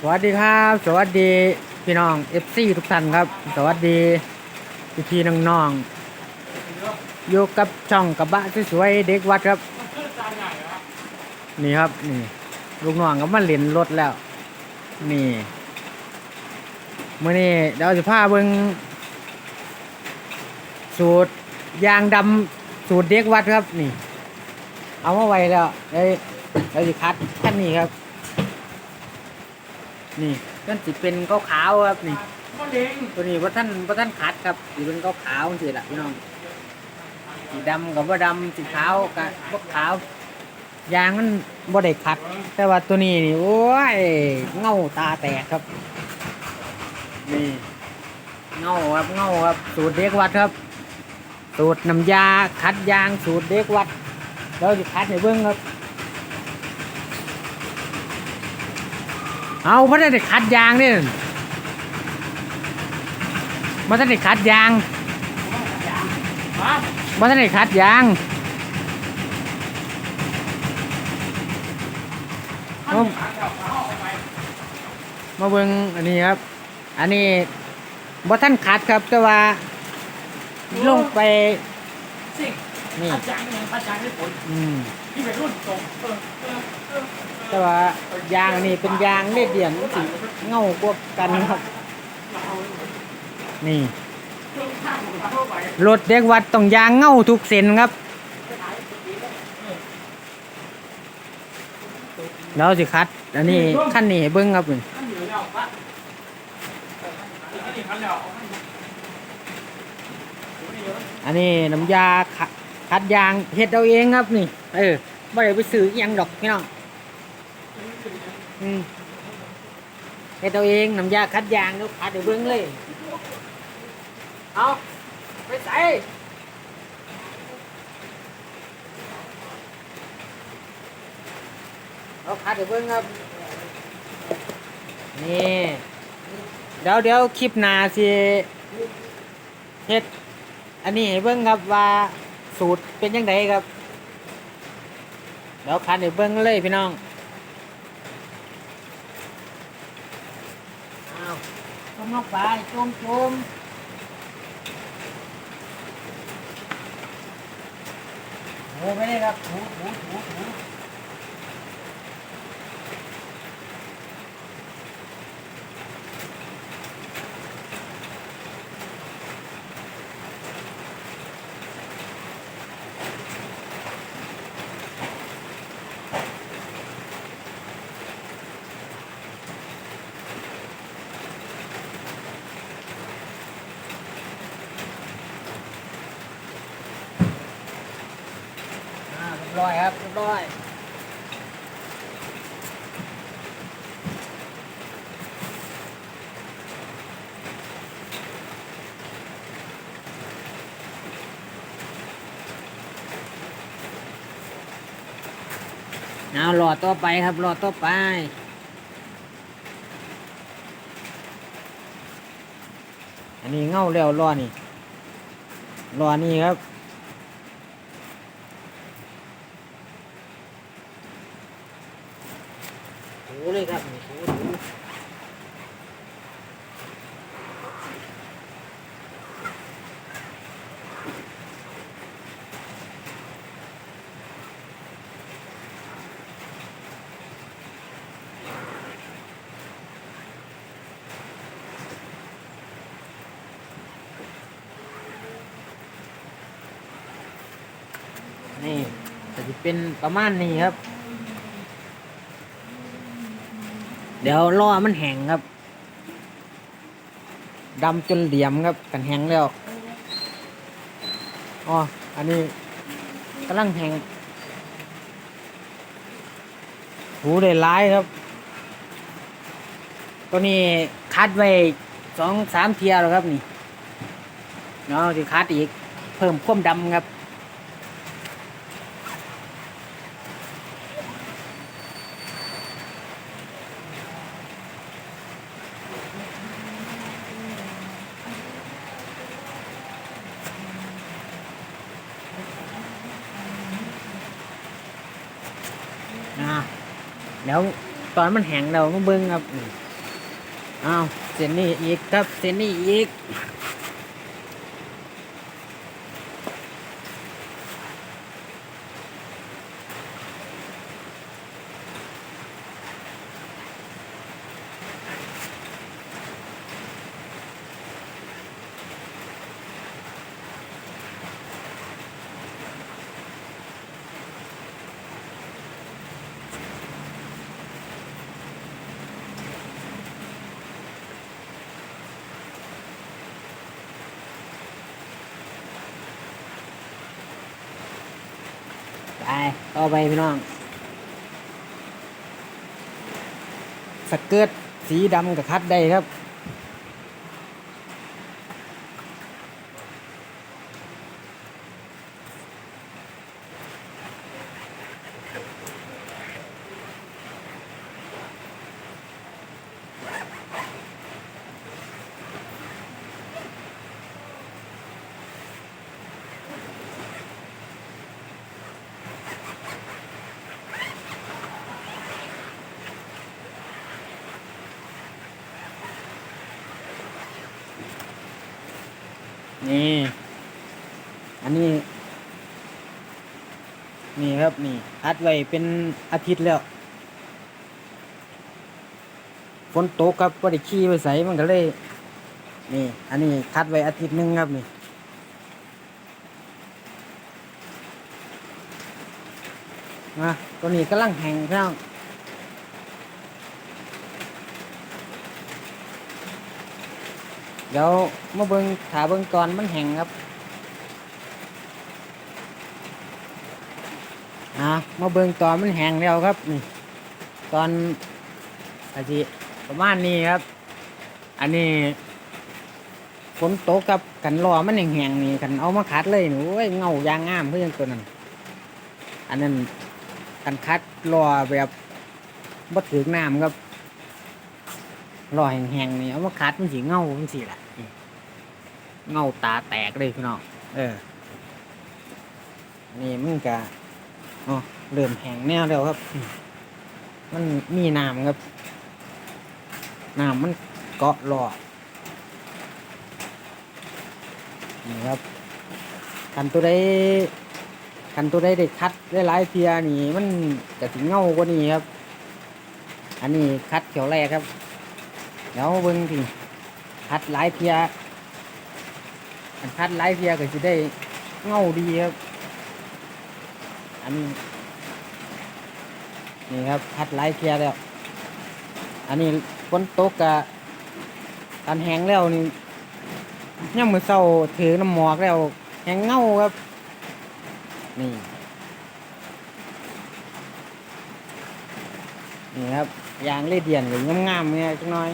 สวัสดีครับ สวัสดีพี่น้องเอฟซีทุกท่านครับ สวัสดีพี่พี่น้องๆอยู่กับช่องกระบะสวยๆเด็กวัดครับ นี่ครับนี่ลูกน้องก็มาเล่นรถแล้ว นี่มื่อนี้เดี๋ยวจะพาเบิงสูตรยางดำสูตรเด็กวัดครับนี่ เอามาไว้แล้วเอ้ยเราจะคัดขั้นนี้ครับ นี่กันสิเป็นขาวขาวๆครับนี่ตัวนี้ว่าท่านว่าท่านขัดครับสีเป็นขาวขาวสิละพี่น้องสีดำกับว่าดำสีขาวกับว่าขาวยางมันบ่ได้ขัด แต่ว่าตัวนี้นี่โอ้ยเงาตาแตกครับ นี่เงาครับเงาครับสูตรเด็กวัดครับ สูตรน้ำยาขัดยางสูตรเด็กวัดเราจะขัดให้เบิ้องครับ เอาเพระได้ขัดยางนี่มันได้ขัดยางมันได้ขัดยางมามาเบิ่งอันนี้ครับ อันนี้บ่ท่านขัดครับแต่ว่าลงไปสิ นี่อาจารย์ยังอาจารย์ให้ผลอืมที่เป็นรุ่นตรงเออเออเออแต่ว่ายางนี่เป็นยางเลียดเดียนสิเงากว่ากันครับ นี่เครื่องข้างของเราเข้าไปรถเด็กวัดต้องยางเงาทุกเส้นครับแล้วสิคัด อันนี้ขั้นนี้ให้เบิ้งครับนี่ท่านเหนือแล้วปะอันนี้พันแล้วอันนี้น้ำยาขะ คัดยางเฮ็ดเอาเองครับนี่ เออไม่ได้ไปซื้ออยังดอกพี่น้องอืมเฮ็ดเอาเองน้ำยาคัดยางแล้วคัดให้เบิ้งเลย เอาไปใส่เอาคัดให้เบิ้งครับ นี่ เดี๋ยวเดี๋ยวคลิปหน้าสิเฮ็ดอันนี้ให้เบิ้งครับว่า สูตรเป็นยังไงครับ เดี๋ยวคันให้เบิ้งเลยพี่น้องอ้าวจมลงไปจมจมโอ้ไม่ได้ครับถูถูถูถู ร้อยครับเรียบร้อยเอาหลอดต่อไปครับหลอดต่อไปอันนี้เง่าแล้วรอนี่รอนี่ครับ ถูเลยครับถูถูนี่จะเป็นประมาณนี้ครับ เดี๋ยวรอมันแห้งครับดำจนเหลี่ยมครับกันแห้งแล้วอ๋ออันนี้กำลังแห้งหูได้ร้ายครับ ตัวนี้คัดไว้สองสามเทียแล้วครับนี่เนาะที่คัดอีก เพิ่มความดำครับ นะเดี๋ยวตอนมันแห้งแล้วมาเบิ้งครับอ้าวเส้นนี้อีกครับเส้นนี้อีก ไปต่อไปพี่น้อง สเกิร์ตสีดำกับคัดได้ครับ นี่ อันนี้ นี่ครับนี่อัดไว้เป็นอาทิตย์แล้วฝนตกครับก็ได้ขี้ไปใส่มันก็เลย นี่ อันนี้คัดไว้อาทิตย์หนึงครับนี่มาตัวนี้กำลังแห้งพี่น้อ เดี๋ยวมาเบิ่งถาเบิ่งก่อนมันแห้งครับอะมาเบิ่งตอนมันแห้งแล้วครับนี่ตอนอาทิประมาณนี้ครับ อันนี้ฝนตกกับกันรอมันแห้งๆนี่กันเอามาคัดเลยหนูโอ้ยเงายางงามเพื่อนตัวนั้น อันนั้นกันคัดรอแบบบ่ถึงน้ำครับรอแห้งๆนี่เอามาคัดมันสีเงามันสีละ เงาตาแตกเลยพี่น้องเอออันนี่มันก็อ๋อเริ่มแห้งแนวแล้วครับอืมมันมีน้ำครับน้ำมันเกาะรอนี่ครับคันตัวใดคันตัวใดได้คัดได้หลายเทียนี่มันจะถึงเงากว่านี้ครับ อันนี้คัดเขียวแรกครับ เดี๋ยวเบิ่งทีคัดหลายเทีย อันคัดหลายเทียก็จะได้เงาดีครับ อันนี้นี่ครับคัดหลายเทียแล้ว อันนี้ฝนตกกะอันแห้งแล้วนี่ย่ำมือเศร้าถือน้ำหมอกแล้วแห้งเงาครับ นี่ นี่ครับยางเลีเดียนหรืองามๆเนี่ยจังน้อย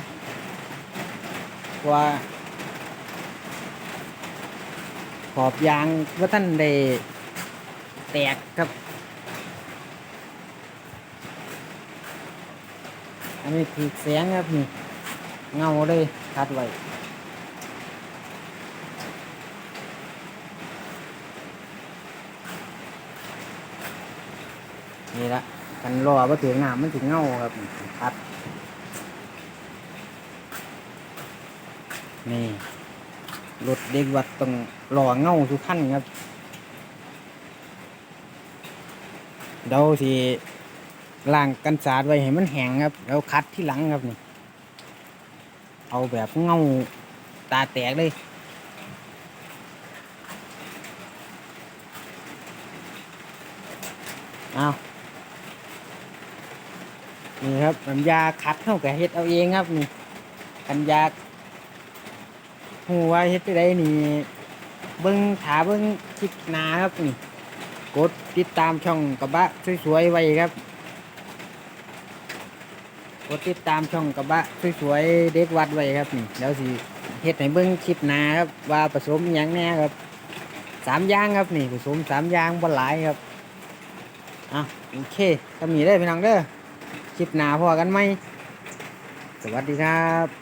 ว่า ขอบยางว่าท่านได้แตกครับ อันนี้คือแสงครับนี่ เงาเลยคัดไว้นี่ละกันรอว่าถึงน้ำมันถึงเงาครับคัดนี่ รถเด็กวัดต้องรอเงาทุกขั้นครับเดาสิล้างกันสาดไว้ให้มันแห้งครับแล้วคัดที่หลังครับนี่ เอาแบบเงาตาแตกเลยเอานี่ครับน้ำยาคัดเท่ากับเฮ็ดเอาเองครับนี่กันยา หัวาเฮ็ดได้นี่เบิ้งถาเบิ้งคลิปหนาครับนี่ กดติดตามช่องกระบะสวยๆไว้ครับ กดติดตามช่องกระบะสวยๆเด็กวัดไว้ครับนี่แล้วสิเฮ็ดให้เบิ้งคลิปหนาครับว่าผสมหยังแน่ครับสามย่างครับนี่ผสมสามย่างบ่หลายครับอะโอเคทำนี้ได้พี่น้องเด้อคลิปหนาพอกันไหมสวัสดีครับ